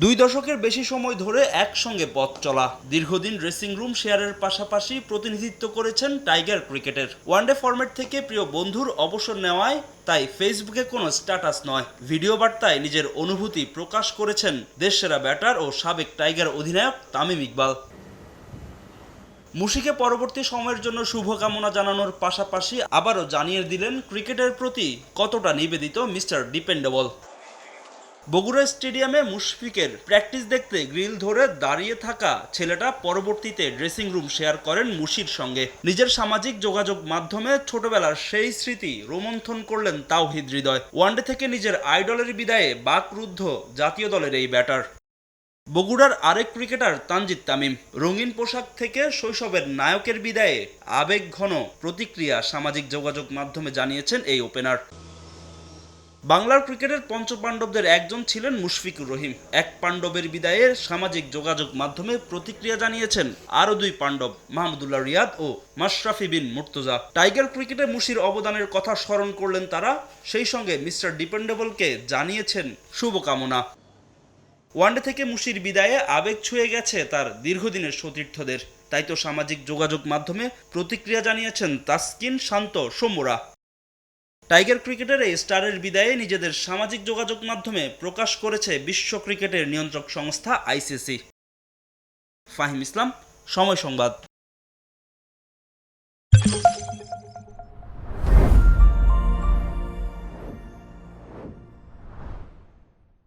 দুই দশকের বেশি সময় ধরে একসঙ্গে পথ চলা। দীর্ঘদিন ড্রেসিং রুম শেয়ারের পাশাপাশি প্রতিনিধিত্ব করেছেন টাইগার ক্রিকেটের। ওয়ানডে ফরম্যাট থেকে প্রিয় বন্ধুর অবসর নেওয়ায় তাই ফেসবুকে কোনো স্ট্যাটাস নয়। ভিডিও বার্তায় নিজের অনুভূতি প্রকাশ করেছেন দেশসেরা ব্যাটার ও সাবেক টাইগার অধিনায়ক তামিম ইকবাল। মুশিকে পরবর্তী সময়ের জন্য শুভকামনা জানানোর পাশাপাশি আবারও জানিয়ে দিলেন ক্রিকেটের প্রতি কতটা নিবেদিত মিস্টার ডিপেন্ডেবল। বগুড়া স্টেডিয়ামে মুশফিকের প্র্যাকটিস দেখতে গ্রিল ধরে দাঁড়িয়ে থাকা ছেলেটা পরবর্তীতে ড্রেসিং রুম শেয়ার করেন মুশির সঙ্গে। নিজের সামাজিক যোগাযোগ মাধ্যমে ছোটবেলার সেই স্মৃতি রোমন্থন করলেন তাওহিদ হৃদয়। ওয়ানডে থেকে নিজের আইডলের বিদায়ে বাকরুদ্ধ জাতীয় দলের এই ব্যাটার। বগুড়ার আরেক ক্রিকেটার তানজিদ তামিম। রঙিন পোশাক থেকে শৈশবের নায়কের বিদায়ে আবেগ ঘন প্রতিক্রিয়া সামাজিক যোগাযোগ মাধ্যমে জানিয়েছেন এই ওপেনার। বাংলার ক্রিকেটের পঞ্চপাণ্ডবদের একজন ছিলেন মুশফিকুর রহিম। এক পাণ্ডবের বিদায়ে সামাজিক যোগাযোগ মাধ্যমে প্রতিক্রিয়া জানিয়েছেন আরও দুই পাণ্ডব, মাহমুদুল্লাহ রিয়াদ ও মাশরাফি বিন মুর্তজা। টাইগার ক্রিকেটে মুশির অবদানের কথা স্মরণ করলেন তারা, সেই সঙ্গে মিস্টার ডিপেন্ডেবলকে জানিয়েছেন শুভকামনা। ওয়ানডে থেকে মুশির বিদায়ে আবেগ ছুঁয়ে গেছে তার দীর্ঘদিনের সতীর্থদের। তাই তো সামাজিক যোগাযোগ মাধ্যমে প্রতিক্রিয়া জানিয়েছেন তাসকিন শান্ত সৌম্যরা টাইগার ক্রিকেটের এই স্টারের বিদায়ে নিজেদের সামাজিক যোগাযোগ মাধ্যমে প্রকাশ করেছে বিশ্ব ক্রিকেটের নিয়ন্ত্রক সংস্থা আইসিসি। ফাহিম ইসলাম, সময় সংবাদ।